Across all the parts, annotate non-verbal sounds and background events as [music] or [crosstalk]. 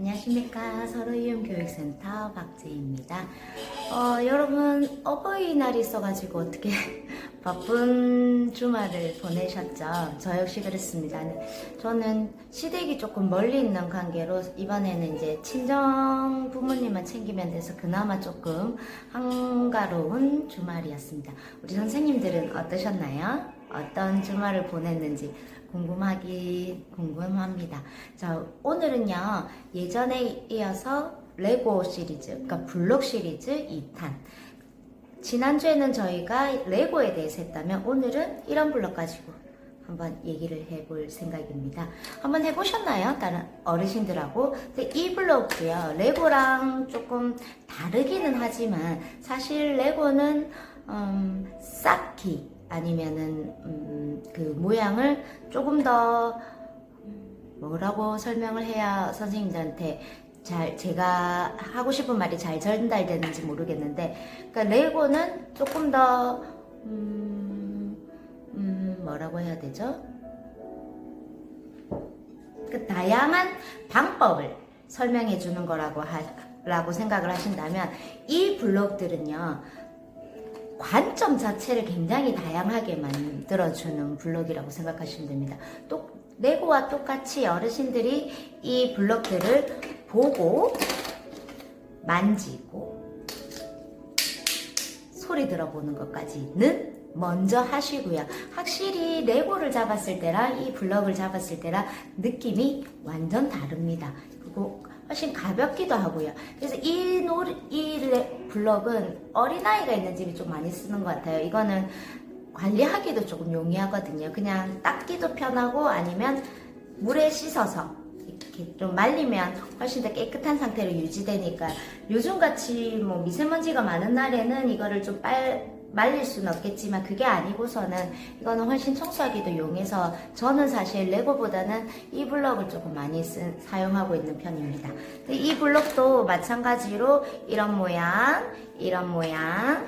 안녕하십니까 서로이용 교육센터 박재입니다. 어, 여러분 어버이날이 있어가지고 어떻게 [laughs] 바쁜 주말을 보내셨죠? 저 역시 그랬습니다. 저는 시댁이 조금 멀리 있는 관계로 이번에는 이제 친정 부모님만 챙기면 돼서 그나마 조금 한가로운 주말이었습니다. 우리 선생님들은 어떠셨나요? 어떤 주말을 보냈는지 궁금하기 궁금합니다. 자, 오늘은요, 예전에 이어서 레고 시리즈, 그러니까 블록 시리즈 2탄. 지난주에는 저희가 레고에 대해서 했다면 오늘은 이런 블록 가지고 한번 얘기를 해볼 생각입니다. 한번 해보셨나요? 다른 어르신들하고? 근데 이 블록도요, 레고랑 조금 다르기는 하지만 사실 레고는 음, 쌓기 아니면은 음, 그 모양을 조금 더 뭐라고 설명을 해야 선생님들한테 잘 제가 하고 싶은 말이 잘 전달되는지 모르겠는데 그러니까 레고는 조금 더 음, 음, 뭐라고 해야 되죠? 그 다양한 방법을 설명해 주는 거라고 하, 라고 생각을 하신다면 이 블록들은요 관점 자체를 굉장히 다양하게 만들어주는 블록이라고 생각하시면 됩니다. 또 레고와 똑같이 어르신들이 이 블록들을 보고 만지고 소리 들어보는 것까지는 먼저 하시고요. 확실히 레고를 잡았을 때랑 이 블럭을 잡았을 때랑 느낌이 완전 다릅니다. 그리고 훨씬 가볍기도 하고요. 그래서 이 놀이, 이 레- 블럭은 어린아이가 있는 집이 좀 많이 쓰는 것 같아요. 이거는 관리하기도 조금 용이하거든요. 그냥 닦기도 편하고 아니면 물에 씻어서 이렇게 좀 말리면 훨씬 더 깨끗한 상태로 유지되니까 요즘같이 뭐 미세먼지가 많은 날에는 이거를 좀 빨, 말릴 수는 없겠지만 그게 아니고서는 이거는 훨씬 청소하기도 용해서 저는 사실 레고보다는 이 블럭을 조금 많이 쓴, 사용하고 있는 편입니다. 이 블럭도 마찬가지로 이런 모양, 이런 모양,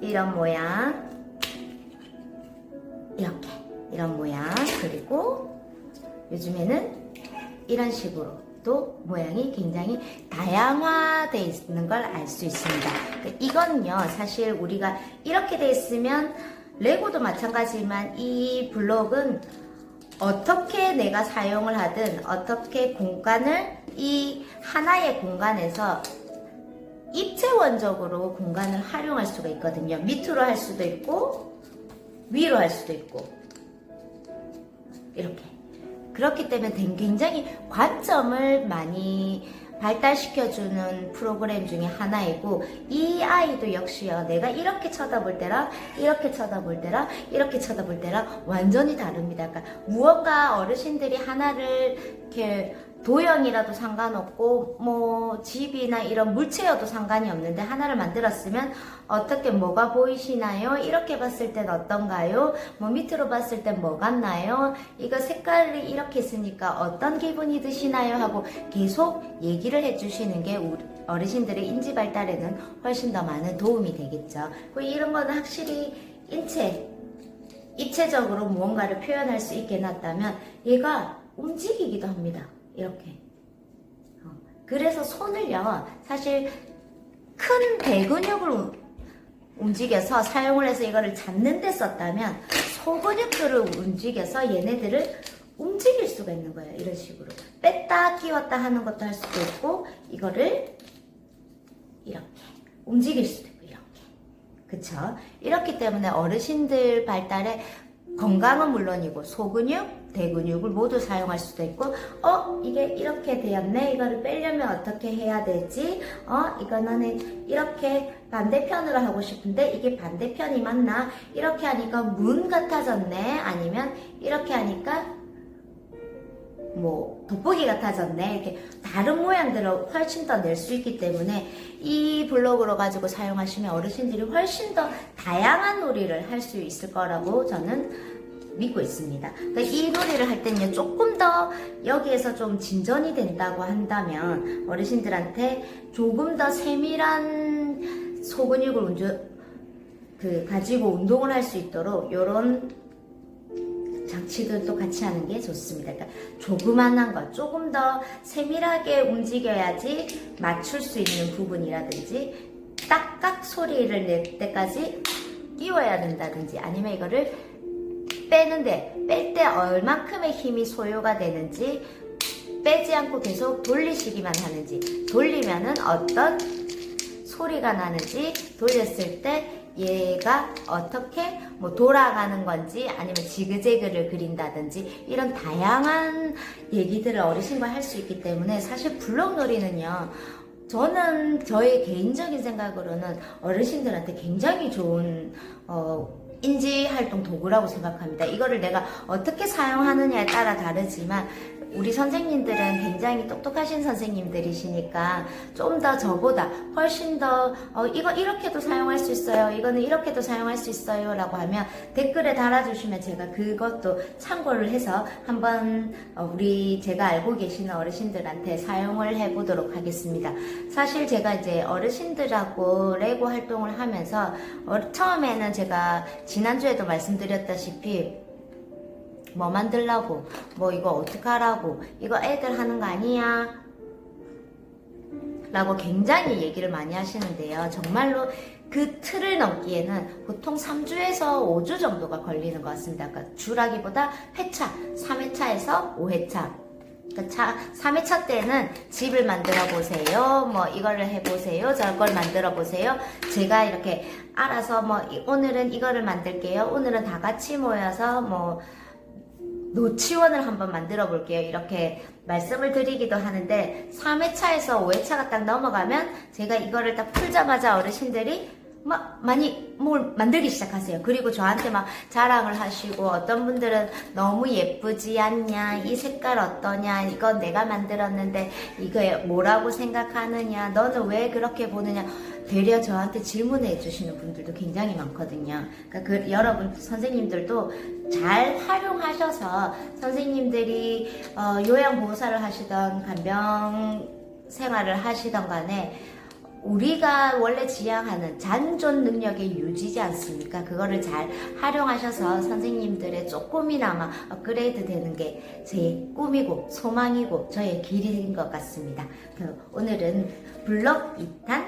이런 모양, 이렇게 이런 모양 그리고 요즘에는 이런 식으로 또 모양이 굉장히 다양화되어 있는 걸 알 수 있습니다. 이거는요 사실 우리가 이렇게 돼 있으면 레고도 마찬가지지만 이 블록은 어떻게 내가 사용을 하든 어떻게 공간을 이 하나의 공간에서 입체원적으로 공간을 활용할 수가 있거든요. 밑으로 할 수도 있고 위로 할 수도 있고 이렇게 그렇기 때문에 굉장히 관점을 많이 발달시켜주는 프로그램 중에 하나이고 이 아이도 역시요 내가 이렇게 쳐다볼 때랑 이렇게 쳐다볼 때랑 이렇게 쳐다볼 때랑 완전히 다릅니다. 그러니까 무언가 어르신들이 하나를 이렇게 도형이라도 상관없고 뭐 집이나 이런 물체여도 상관이 없는데 하나를 만들었으면 어떻게 뭐가 보이시나요? 이렇게 봤을 땐 어떤가요? 뭐 밑으로 봤을 땐 뭐 같나요? 이거 색깔이 이렇게 있으니까 어떤 기분이 드시나요? 하고 계속 얘기를 해주시는 게 우리 어르신들의 인지 발달에는 훨씬 더 많은 도움이 되겠죠. 그리고 이런 거는 확실히 인체 입체적으로 무언가를 표현할 수 있게 해놨다면 얘가 움직이기도 합니다. 이렇게. 어, 그래서 손을요, 사실 큰 대근육을 우- 움직여서 사용을 해서 이거를 잡는 데 썼다면 소근육들을 움직여서 얘네들을 움직일 수가 있는 거예요. 이런 식으로. 뺐다 끼웠다 하는 것도 할 수도 있고, 이거를 이렇게 움직일 수도 있고, 이렇게. 그쵸? 이렇기 때문에 어르신들 발달에 건강은 물론이고 소근육, 대근육을 모두 사용할 수도 있고 어 이게 이렇게 되었네. 이거를 빼려면 어떻게 해야 되지? 어 이거는 이렇게 반대편으로 하고 싶은데 이게 반대편이 맞나? 이렇게 하니까 문 같아졌네. 아니면 이렇게 하니까 뭐 돋보기 같아졌네. 이렇게 다른 모양들을 훨씬 더 낼 수 있기 때문에 이 블록으로 가지고 사용하시면 어르신들이 훨씬 더 다양한 놀이를 할 수 있을 거라고 저는 믿고 있습니다. 그러니까 이 놀이를 할 때는요 조금 더 여기에서 좀 진전이 된다고 한다면 어르신들한테 조금 더 세밀한 소근육을 운주, 그 가지고 운동을 할 수 있도록 이런 장치들도 같이 하는 게 좋습니다. 그러니까 조그만한 것, 조금 더 세밀하게 움직여야지 맞출 수 있는 부분이라든지 딱딱 소리를 낼 때까지 끼워야 된다든지 아니면 이거를 빼는데 뺄 때 얼만큼의 힘이 소요가 되는지 빼지 않고 계속 돌리시기만 하는지 돌리면은 어떤 소리가 나는지 돌렸을 때 얘가 어떻게 뭐 돌아가는 건지 아니면 지그재그를 그린다든지 이런 다양한 얘기들을 어르신과 할 수 있기 때문에 사실 블록놀이는요 저는 저의 개인적인 생각으로는 어르신들한테 굉장히 좋은 어, 인지 활동 도구라고 생각합니다. 이거를 내가 어떻게 사용하느냐에 따라 다르지만 우리 선생님들은 굉장히 똑똑하신 선생님들이시니까 좀 더 저보다 훨씬 더 어, 이거 이렇게도 사용할 수 있어요. 이거는 이렇게도 사용할 수 있어요. 라고 하면 댓글에 달아주시면 제가 그것도 참고를 해서 한번 어, 우리 제가 알고 계시는 어르신들한테 사용을 해보도록 하겠습니다. 사실 제가 이제 어르신들하고 레고 활동을 하면서 어, 처음에는 제가 지난주에도 말씀드렸다시피 뭐 만들라고 뭐 이거 어떡하라고 이거 애들 하는 거 아니야 라고 굉장히 얘기를 많이 하시는데요 정말로 그 틀을 넘기에는 보통 3주에서 5주 정도가 걸리는 것 같습니다 그러니까 주라기보다 회차 3회차에서 5회차 그러니까 차, 3회차 때는 집을 만들어 보세요. 뭐 이거를 해보세요. 저걸 만들어 보세요. 제가 이렇게 알아서 뭐 이- 오늘은 이거를 만들게요. 오늘은 다 같이 모여서 뭐 노치원을 한번 만들어 볼게요. 이렇게 말씀을 드리기도 하는데 3회차에서 5회차가 딱 넘어가면 제가 이거를 딱 풀자마자 어르신들이 막 많이 뭘 만들기 시작하세요. 그리고 저한테 막 자랑을 하시고 어떤 분들은 너무 예쁘지 않냐, 이 색깔 어떠냐, 이건 내가 만들었는데 이거 뭐라고 생각하느냐, 너는 왜 그렇게 보느냐. 되려 저한테 질문해 주시는 분들도 굉장히 많거든요. 그러니까 그 여러분 선생님들도 잘 활용하셔서 선생님들이 어, 요양보호사를 하시던 간병 생활을 하시던 간에 우리가 원래 지향하는 잔존 능력의 유지지 않습니까? 그거를 잘 활용하셔서 선생님들의 조금이나마 업그레이드 되는 게 제 꿈이고 소망이고 저의 길인 것 같습니다. 그 오늘은 블럭 2탄